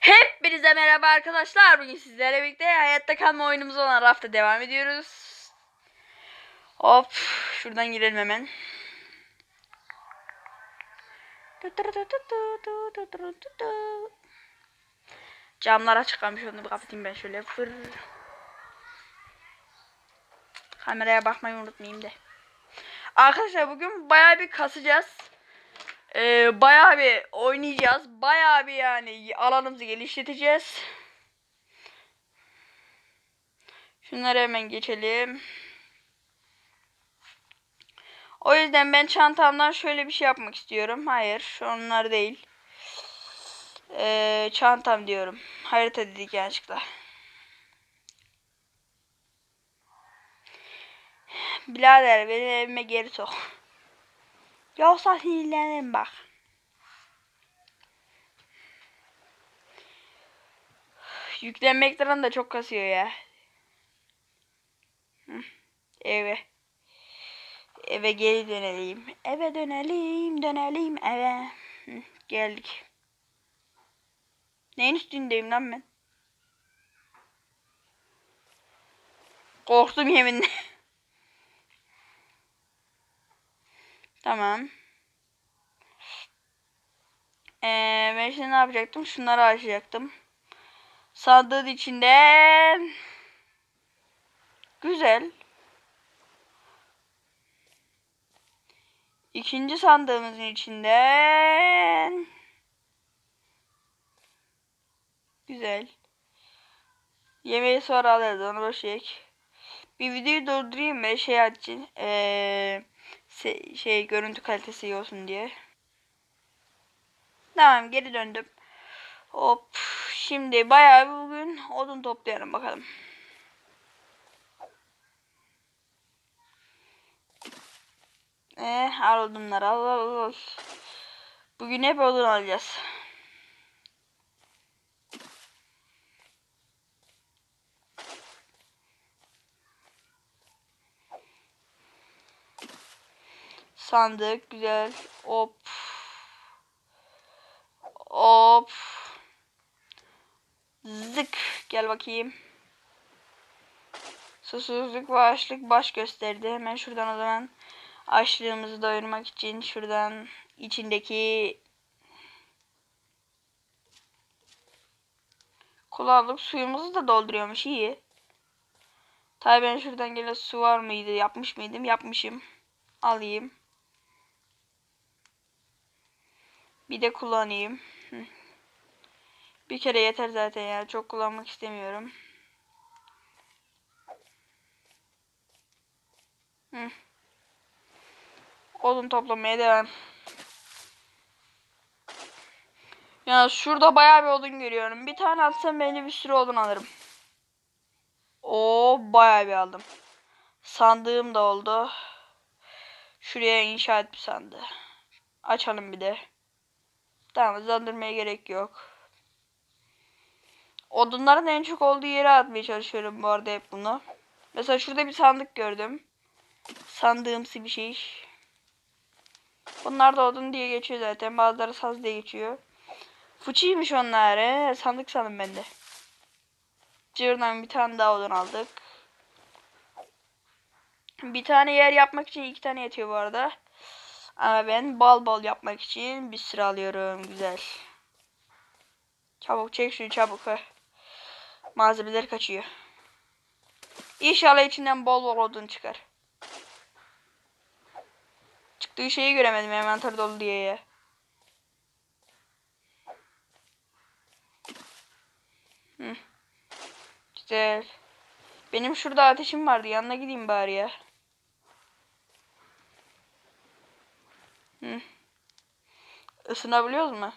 Hepinize merhaba arkadaşlar. Bugün sizlerle birlikte hayatta kalma oyunumuz olan rafta devam ediyoruz. Hop şuradan girelim hemen. Camlar açık kalmış onu bir kapatayım ben şöyle. Fır. Kameraya bakmayı unutmayayım de. Arkadaşlar bugün bayağı bir kasacağız. Ee, bayağı bir oynayacağız. Bayağı bir yani alanımızı geliştireceğiz. Şunları hemen geçelim. O yüzden ben çantamdan şöyle bir şey yapmak istiyorum. Hayır, onlar değil. Ee, çantam diyorum. Harita dedik yanlışlıkla. Birader beni evime geri sok. Yoksa sinirlenirim bak. Yüklenme ekranı da çok kasıyor ya. Eve. Eve geri dönelim. Eve dönelim, dönelim eve. Geldik. Neyin üstündeyim lan ben? Korktum yeminle. Tamam. Ee, ben şimdi ne yapacaktım? Şunları açacaktım. Sandığın içinde güzel. İkinci sandığımızın içinde güzel. Yemeği sonra alırız onu boş yek. Bir videoyu durdurayım ve şey açın. Ee, se- şey görüntü kalitesi iyi olsun diye. Tamam geri döndüm. Hop. Şimdi bayağı bugün odun toplayalım bakalım. Eh al odunları al al al. Bugün hep odun alacağız. Sandık güzel. Hop. Hop. Zık. Gel bakayım. Susuzluk ve açlık baş gösterdi. Hemen şuradan o zaman açlığımızı doyurmak için şuradan içindeki kulaklık suyumuzu da dolduruyormuş iyi. Tabii ben şuradan gelen su var mıydı? Yapmış mıydım? Yapmışım. Alayım. Bir de kullanayım. Bir kere yeter zaten ya. Çok kullanmak istemiyorum. Hı. Odun toplamaya devam. Ya şurada bayağı bir odun görüyorum. Bir tane atsam bence bir sürü odun alırım. O bayağı bir aldım. Sandığım da oldu. Şuraya inşaat bir sandığı. Açalım bir de. Tamam hızlandırmaya gerek yok. Odunların en çok olduğu yere atmaya çalışıyorum bu arada hep bunu. Mesela şurada bir sandık gördüm. Sandığımsı bir şey. Bunlar da odun diye geçiyor zaten. Bazıları saz diye geçiyor. Fıçıymış onlar. He. Sandık sandım ben de. Cırdan bir tane daha odun aldık. Bir tane yer yapmak için iki tane yetiyor bu arada. Ama ben bal bal yapmak için bir sıra alıyorum. Güzel. Çabuk çek şunu çabuk. Malzemeler kaçıyor. İnşallah içinden bol bol odun çıkar. Çıktığı şeyi göremedim envanter dolu diye ya. Hı. Güzel. Benim şurada ateşim vardı. Yanına gideyim bari ya. Hı. Isınabiliyoruz mu?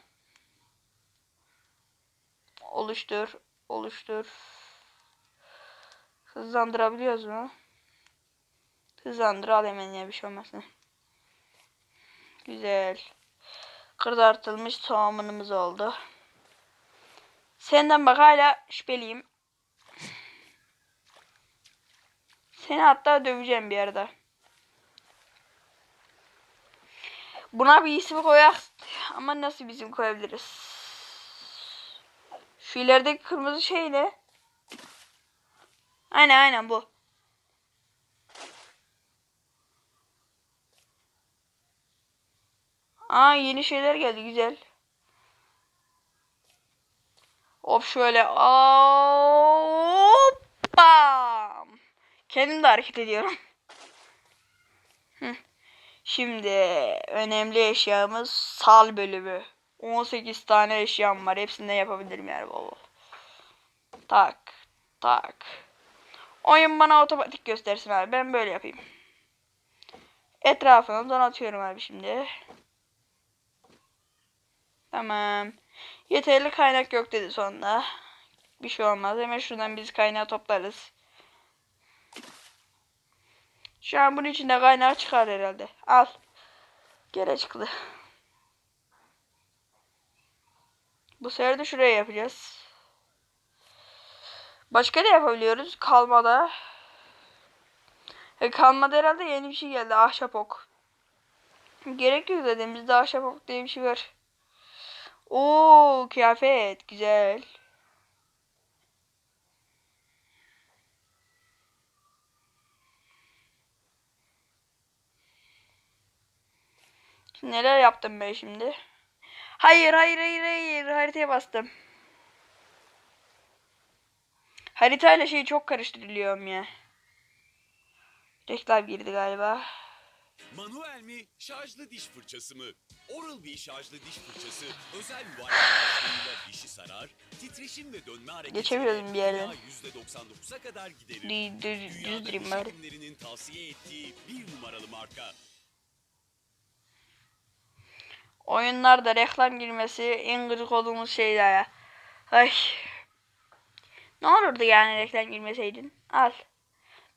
Oluştur. Oluştur. Hızlandırabiliyoruz mu? Hızlandır al hemen ya bir şey olmasın. Güzel. Kızartılmış soğanımız oldu. Senden bak hala şüpheliyim. Seni hatta döveceğim bir yerde. Buna bir isim koyak ama nasıl bir isim koyabiliriz? Şu ilerideki kırmızı şey ne? Aynen aynen bu. Aa yeni şeyler geldi güzel. Hop şöyle. Hoppa. Kendim de hareket ediyorum. Hı. Şimdi önemli eşyamız sal bölümü. 18 tane eşyam var. Hepsinden yapabilirim yani bol bol. Tak. Tak. Oyun bana otomatik göstersin abi. Ben böyle yapayım. Etrafını donatıyorum abi şimdi. Tamam. Yeterli kaynak yok dedi sonunda. Bir şey olmaz. Hemen şuradan biz kaynağı toplarız. Şu an bunun içinde kaynağı çıkar herhalde. Al. Gene çıktı. Bu sefer de şuraya yapacağız. Başka da yapabiliyoruz. Kalmada. E, kalmada herhalde yeni bir şey geldi. Ahşap ok. Gerek yok dedim. Bizde ahşap ok diye bir şey var. Oo kıyafet. Güzel. Neler yaptım ben şimdi? Hayır hayır hayır hayır. Haritaya bastım. Haritayla şeyi çok karıştırılıyorum ya. Reklam girdi galiba. Manuel mi, şarjlı diş fırçası mı? Oral-B şarjlı diş fırçası özel başlığıyla dişi sarar, titreşim ve dönme hareketiyle Geçebiliyordum bir yerden. %99'a kadar giderir. Düzdüreyim bari. tavsiye ettiği bir numaralı marka. Oyunlarda reklam girmesi en gıcık olduğumuz şey ya. Ay. Ne olurdu yani reklam girmeseydin? Al.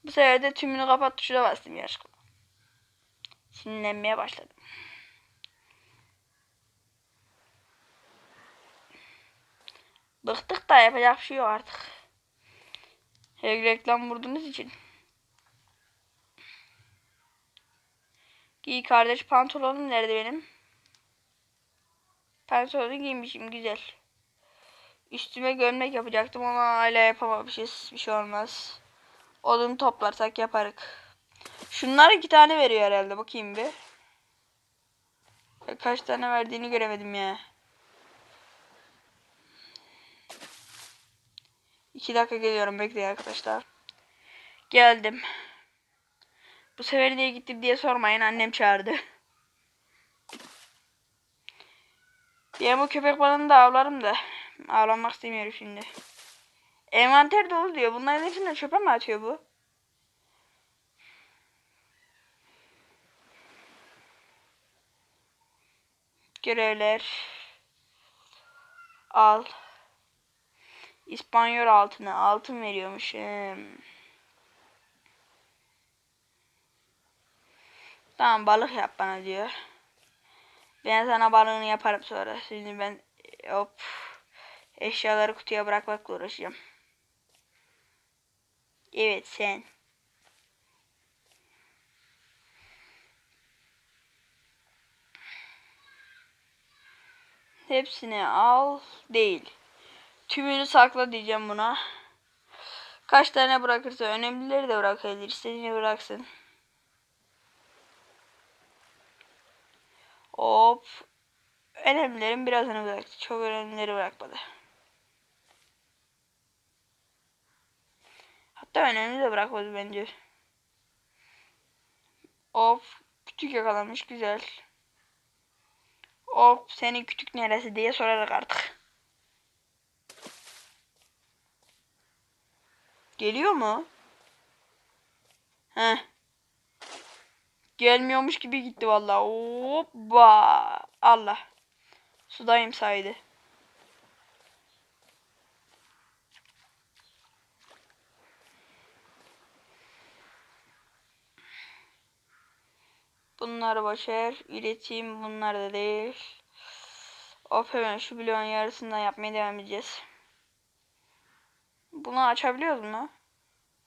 Bu sefer de tümünü kapat tuşuna bastım ya aşkım. Sinirlenmeye başladım. Bıktık da yapacak bir şey yok artık. Her reklam vurduğunuz için. Giy kardeş pantolonum nerede benim? Pantolonu giymişim güzel. Üstüme gömlek yapacaktım ama hala yapamamışız. Bir şey olmaz. Odun toplarsak yaparık. Şunlar iki tane veriyor herhalde. Bakayım bir. Kaç tane verdiğini göremedim ya. İki dakika geliyorum bekleyin arkadaşlar. Geldim. Bu sefer niye gittim diye sormayın annem çağırdı. Ben bu köpek balığını da avlarım da. Avlanmak istemiyorum şimdi. Envanter dolu diyor. Bunların hepsini çöpe mi atıyor bu? Görevler. Al. İspanyol altını. Altın veriyormuş. Hmm. Tamam balık yap bana diyor. Ben sana balığını yaparım sonra. Şimdi ben hop eşyaları kutuya bırakmakla uğraşacağım. Evet sen. Hepsini al değil. Tümünü sakla diyeceğim buna. Kaç tane bırakırsa önemlileri de bırakabilir. İstediğini bıraksın. Hop. Önemlilerin birazını bıraktı. Çok önemlileri bırakmadı. Hatta önemli de bırakmadı bence. Hop. Kütük yakalamış. Güzel. Hop. Senin kütük neresi diye sorarak artık. Geliyor mu? Heh. Gelmiyormuş gibi gitti vallahi. Hoppa. Allah. Sudayım saydı. Bunları boşver. Üretim bunlar da değil. Of hemen şu bloğun yarısından yapmaya devam edeceğiz. Bunu açabiliyoruz mu?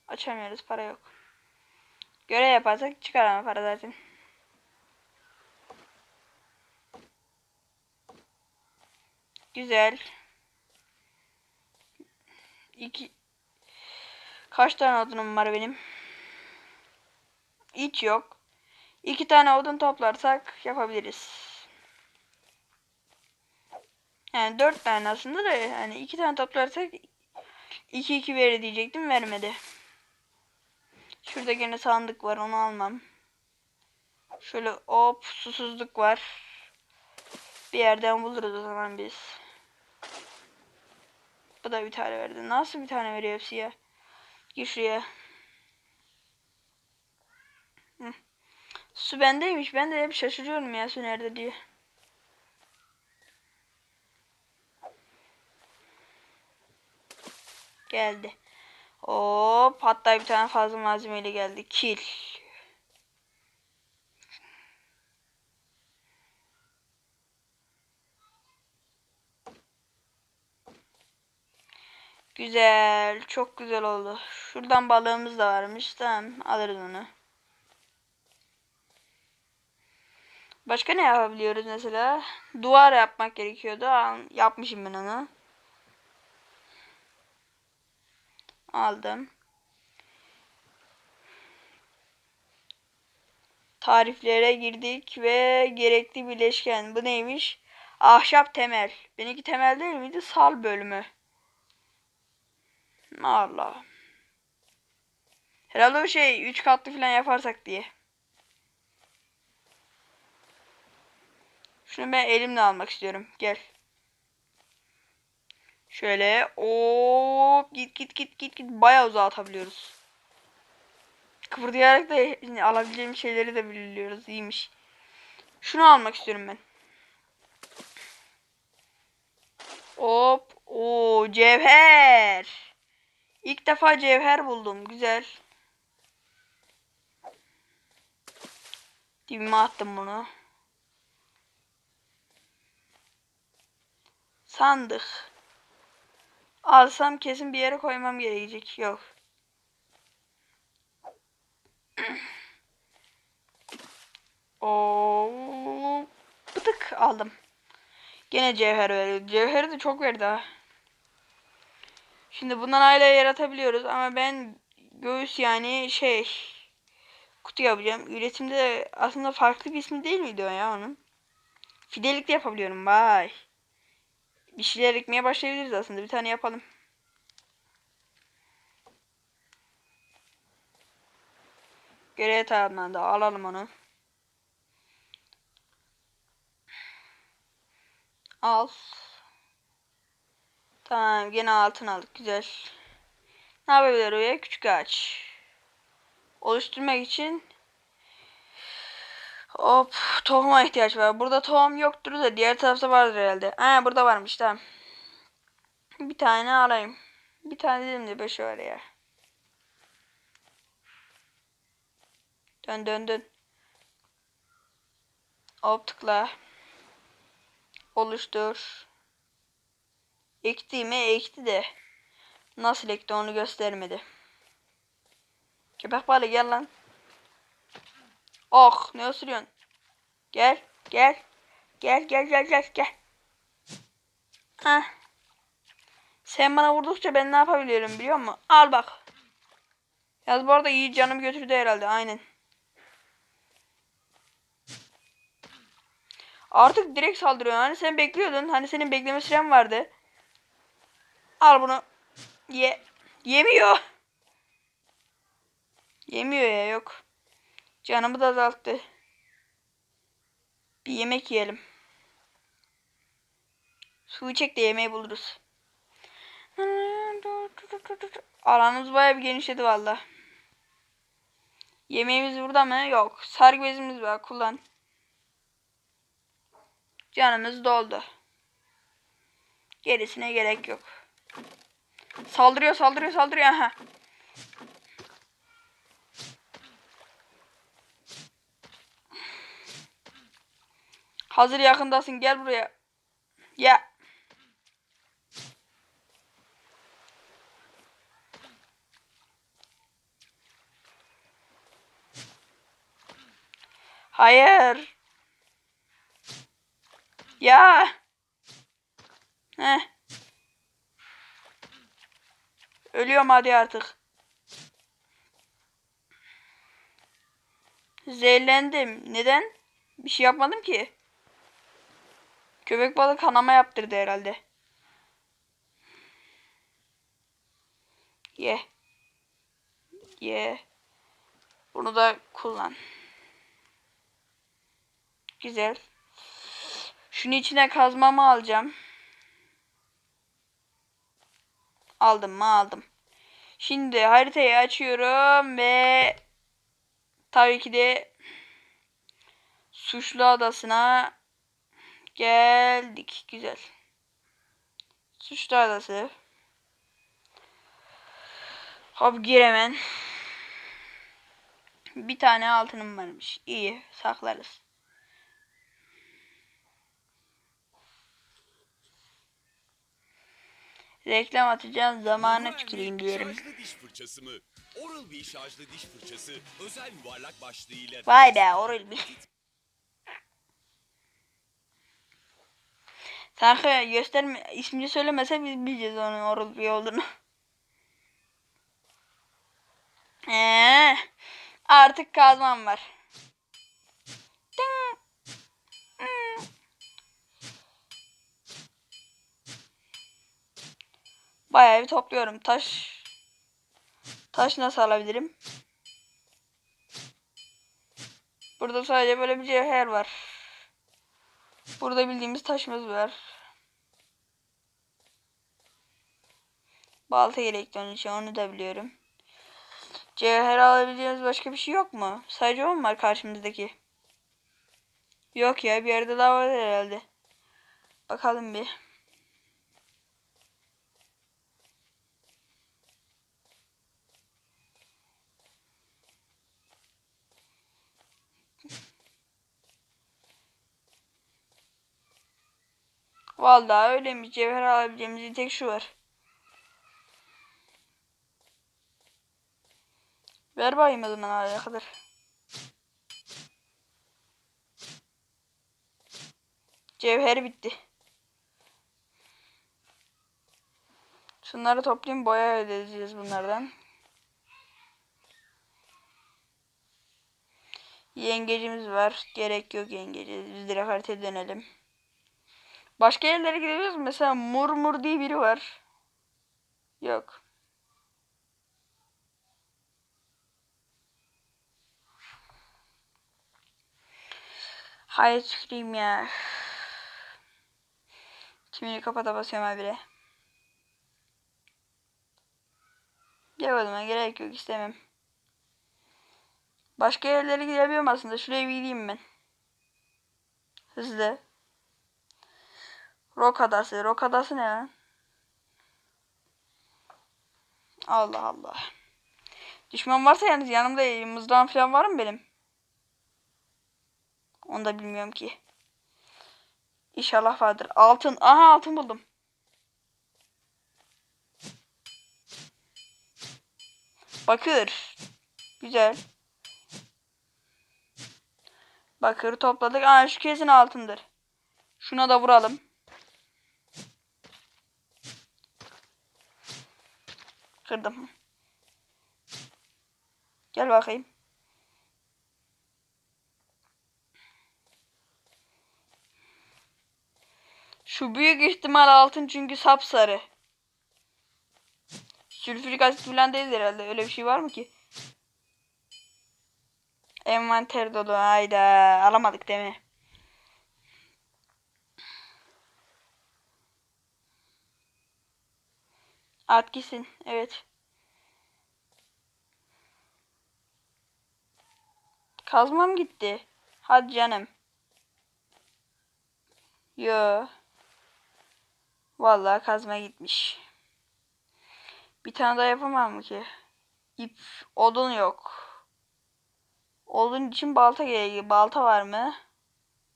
Açamıyoruz. Para yok. Görev yaparsak çıkar ama para zaten. Güzel. iki kaç tane odunum var benim? Hiç yok. İki tane odun toplarsak yapabiliriz. Yani dört tane aslında da yani iki tane toplarsak iki iki verir diyecektim vermedi. Şurada gene sandık var onu almam. Şöyle hop susuzluk var. Bir yerden buluruz o zaman biz. Bu da bir tane verdi. Nasıl bir tane veriyor hepsi ya? Gir şuraya. Hı. Su bendeymiş. Ben de hep şaşırıyorum ya su nerede diye. Geldi. Hop hatta bir tane fazla malzemeyle geldi. Kil. Güzel. Çok güzel oldu. Şuradan balığımız da varmış. Tamam alırız onu. Başka ne yapabiliyoruz mesela? Duvar yapmak gerekiyordu. Yapmışım ben onu. Aldım. Tariflere girdik ve gerekli bileşken. Bu neymiş? Ahşap temel. Benimki temel değil miydi? Sal bölümü. Allah. Herhalde o şey 3 katlı falan yaparsak diye. Şunu ben elimle almak istiyorum. Gel. Şöyle. o git git git git git. Bayağı uzağa atabiliyoruz. Kıpırdayarak da yani alabileceğim şeyleri de biliyoruz. İyiymiş. Şunu almak istiyorum ben. Hop. o cevher. İlk defa cevher buldum. Güzel. Dibime attım bunu. Sandık. Alsam kesin bir yere koymam gerekecek. Yok. Oo, bıtık aldım. Gene cevher veriyor. Cevheri de çok verdi ha. Şimdi bundan hala yaratabiliyoruz ama ben göğüs yani şey kutu yapacağım. Üretimde de aslında farklı bir ismi değil miydi o ya onun? Fidelik de yapabiliyorum. Vay. Bir şeyler ekmeye başlayabiliriz aslında. Bir tane yapalım. Görev tamamlandı. Alalım onu. Al. Tamam gene altın aldık. Güzel. Ne yapabilir oraya? Küçük ağaç. Oluşturmak için Hop tohuma ihtiyaç var. Burada tohum yoktur da diğer tarafta vardır herhalde. Ha burada varmış tamam. Bir tane alayım. Bir tane dedim de beş var ya. Dön dön dön. Hop tıkla. Oluştur. Ekti mi? Ekti de. Nasıl ekti onu göstermedi. Köpek balığı gel lan. Oh ne ısırıyorsun? Gel gel. Gel gel gel gel gel. Heh. Sen bana vurdukça ben ne yapabiliyorum biliyor musun? Al bak. Yaz bu arada iyi canım götürdü herhalde aynen. Artık direkt saldırıyor. Hani sen bekliyordun. Hani senin bekleme süren vardı. Al bunu. Ye. Yemiyor. Yemiyor ya yok. Canımı da azalttı. Bir yemek yiyelim. Suyu çek de yemeği buluruz. Alanımız bayağı bir genişledi valla. Yemeğimiz burada mı? Yok. Sargı bezimiz var. Kullan. Canımız doldu. Gerisine gerek yok. Saldırıyor saldırıyor saldırıyor. Aha. Hazır yakındasın gel buraya. Ya. Hayır. Ya. Heh. Ölüyorum hadi artık. Zehirlendim. Neden? Bir şey yapmadım ki. Köpek balığı kanama yaptırdı herhalde. Ye. Ye. Bunu da kullan. Güzel. Şunu içine kazmamı alacağım. Aldım mı aldım. Şimdi haritayı açıyorum ve tabii ki de Suçlu Adası'na geldik. Güzel. Suçlu Adası. Hop gir hemen. Bir tane altınım varmış. İyi saklarız. Reklam atacağım zamanı tüküreyim diyelim. Oral-B şarjlı diş fırçası özel yuvarlak başlığıyla Vay be Oral Sanki gösterme ismini söylemese biz bileceğiz onun Oral bir olduğunu. Ee, artık kazmam var. Hmm. Bayağı bir topluyorum. Taş taş nasıl alabilirim? Burada sadece böyle bir cevher var. Burada bildiğimiz taşımız var. Balta onun için onu da biliyorum. Cevher alabileceğimiz başka bir şey yok mu? Sadece o mu var karşımızdaki? Yok ya bir yerde daha var herhalde. Bakalım bir. Vallahi öyle mi? Cevher alabileceğimiz tek şu var. Ver bakayım o zaman kadar. Cevher bitti. Şunları toplayayım boya ödeyeceğiz bunlardan. Yengecimiz var. Gerek yok yengeci. Biz direkt haritaya dönelim. Başka yerlere gidebiliriz mi? Mesela Murmur diye biri var. Yok. Hayır tüküreyim ya. Kimini kapata basıyorum o zaman gerek yok istemem. Başka yerlere gidebiliyorum aslında. Şuraya bir gideyim ben. Hızlı. Rock adası. Rock adası ne lan? Allah Allah. Düşman varsa yalnız yanımda mızrağım falan var mı benim? Onu da bilmiyorum ki. İnşallah vardır. Altın. Aha altın buldum. Bakır. Güzel. Bakır topladık. Aa şu kesin altındır. Şuna da vuralım. Kırdım. Gel bakayım. Şu büyük ihtimal altın çünkü sapsarı. Sülfürik asit falan değil herhalde. Öyle bir şey var mı ki? Envanter dolu. Hayda. Alamadık değil mi? At gitsin. Evet. Kazmam gitti. Hadi canım. Yo. Vallahi kazma gitmiş. Bir tane daha yapamam mı ki? İp, odun yok. Odun için balta gerekiyor. Balta var mı?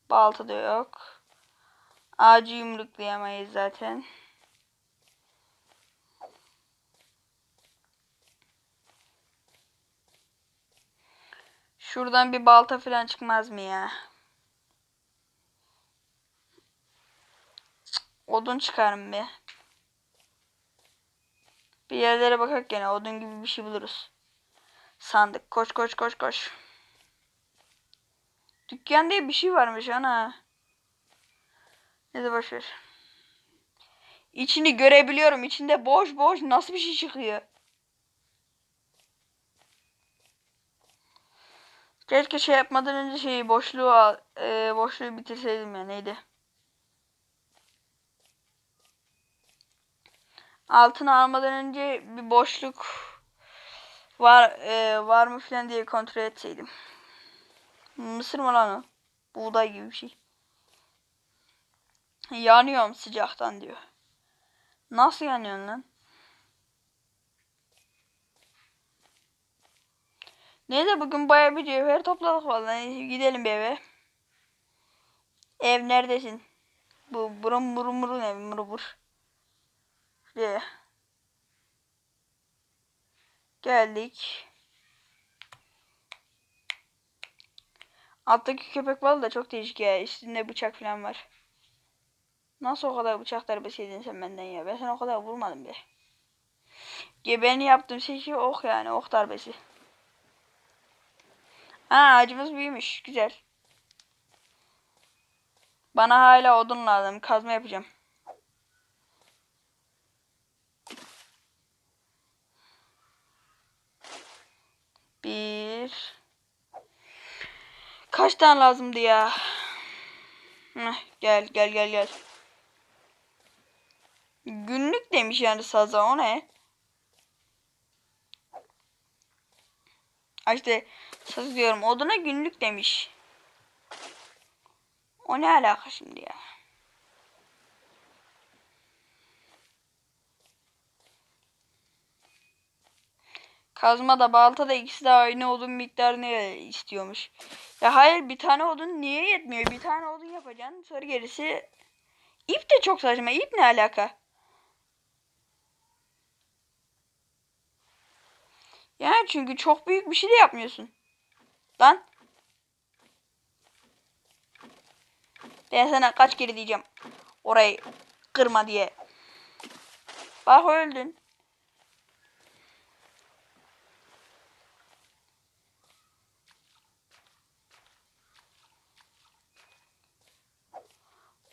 Balta da yok. Ağacı yumruklayamayız zaten. Şuradan bir balta falan çıkmaz mı ya? Odun çıkarım bir. Bir yerlere bakak gene odun gibi bir şey buluruz. Sandık. Koş koş koş koş. Dükkan diye bir şey varmış ana. Ne de boş ver. İçini görebiliyorum. İçinde boş boş nasıl bir şey çıkıyor? Keşke şey yapmadan önce şeyi boşluğu e, boşluğu bitirseydim ya neydi? Altını almadan önce bir boşluk var e, var mı falan diye kontrol etseydim. Mısır mı lan o? Buğday gibi bir şey. Yanıyorum sıcaktan diyor. Nasıl yanıyorsun lan? Neyse bugün bayağı bir cevher topladık vallahi. Gidelim bir eve. Ev neredesin? Bu burun burun burun ev burun bur. Şuraya. Geldik. Alttaki köpek balığı da çok değişik ya. Üstünde bıçak falan var. Nasıl o kadar bıçak darbesi yedin sen benden ya? Ben sana o kadar vurmadım be. Gebeni yaptım şey ok yani ok darbesi. Ha ağacımız büyümüş. Güzel. Bana hala odun lazım. Kazma yapacağım. Bir. Kaç tane lazımdı ya? Heh, gel gel gel gel. Günlük demiş yani saza o ne? İşte diyorum oduna günlük demiş. O ne alaka şimdi ya? Kazma da balta da ikisi de aynı odun miktarını istiyormuş. Ya hayır bir tane odun niye yetmiyor? Bir tane odun yapacaksın sonra gerisi ip de çok saçma. İp ne alaka? Yani çünkü çok büyük bir şey de yapmıyorsun. Lan. Ben sana kaç kere diyeceğim. Orayı kırma diye. Bak öldün.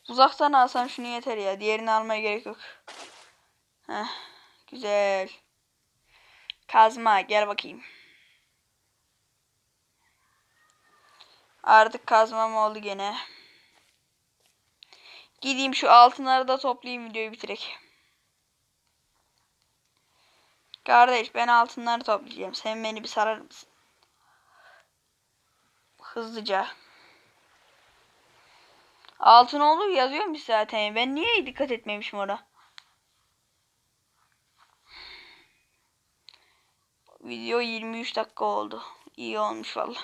Uzaktan alsan şunu yeter ya. Diğerini almaya gerek yok. Heh, güzel. Kazma gel bakayım. Artık kazmam oldu gene. Gideyim şu altınları da toplayayım videoyu bitirek. Kardeş ben altınları toplayacağım. Sen beni bir sarar mısın? Hızlıca. Altın olur yazıyormuş zaten. Ben niye dikkat etmemişim ona? Video 23 dakika oldu. İyi olmuş valla.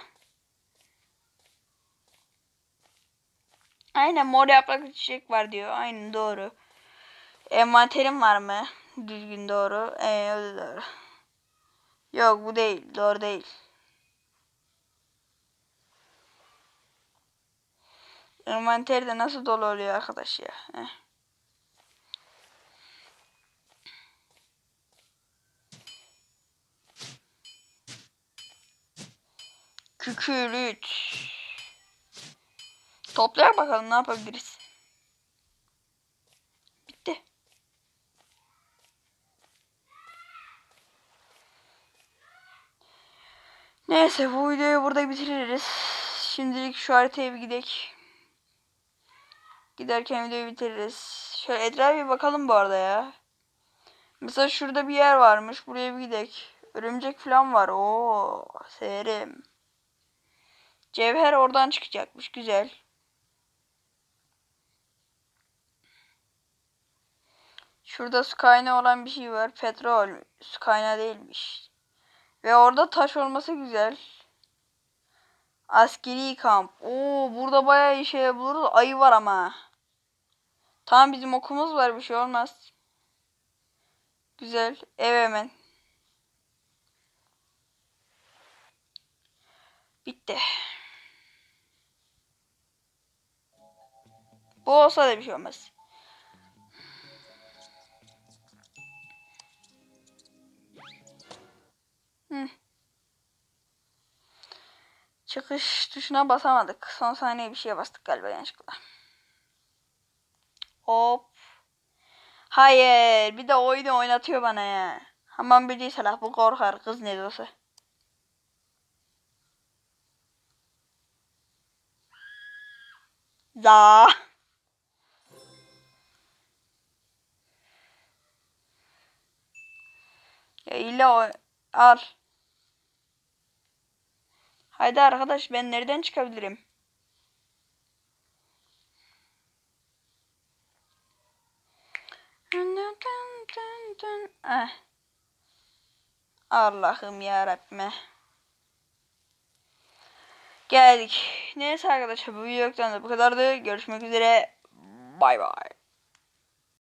Aynen mor yapraklı çiçek var diyor. Aynen doğru. Envanterim var mı? Düzgün doğru. Ee, o doğru. Yok bu değil. Doğru değil. Envanter de nasıl dolu oluyor arkadaş ya. Heh. Kükürt. Toplayak bakalım ne yapabiliriz. Bitti. Neyse bu videoyu burada bitiririz. Şimdilik şu haritaya bir gidelim. Giderken videoyu bitiririz. Şöyle etrafa bir bakalım bu arada ya. Mesela şurada bir yer varmış. Buraya bir gidelim. Örümcek falan var. Oo, severim. Cevher oradan çıkacakmış. Güzel. Şurada su kaynağı olan bir şey var. Petrol. Su kaynağı değilmiş. Ve orada taş olması güzel. Askeri kamp. Oo burada bayağı şey buluruz. Ayı var ama. Tamam bizim okumuz var bir şey olmaz. Güzel. Ev hemen. Bitti. Bu olsa da bir şey olmaz. Çıkış tuşuna basamadık. Son saniye bir şeye bastık galiba yanlışlıkla. Hop. Hayır. Bir de oyunu oynatıyor bana ya. Aman bir değil bu korkar kız nezosu. Da. Ya illa o al. Haydi arkadaş ben nereden çıkabilirim? Eh. Allah'ım ya Rabbime. Geldik. Neyse arkadaşlar bu videodan da bu kadardı. Görüşmek üzere. Bay bay.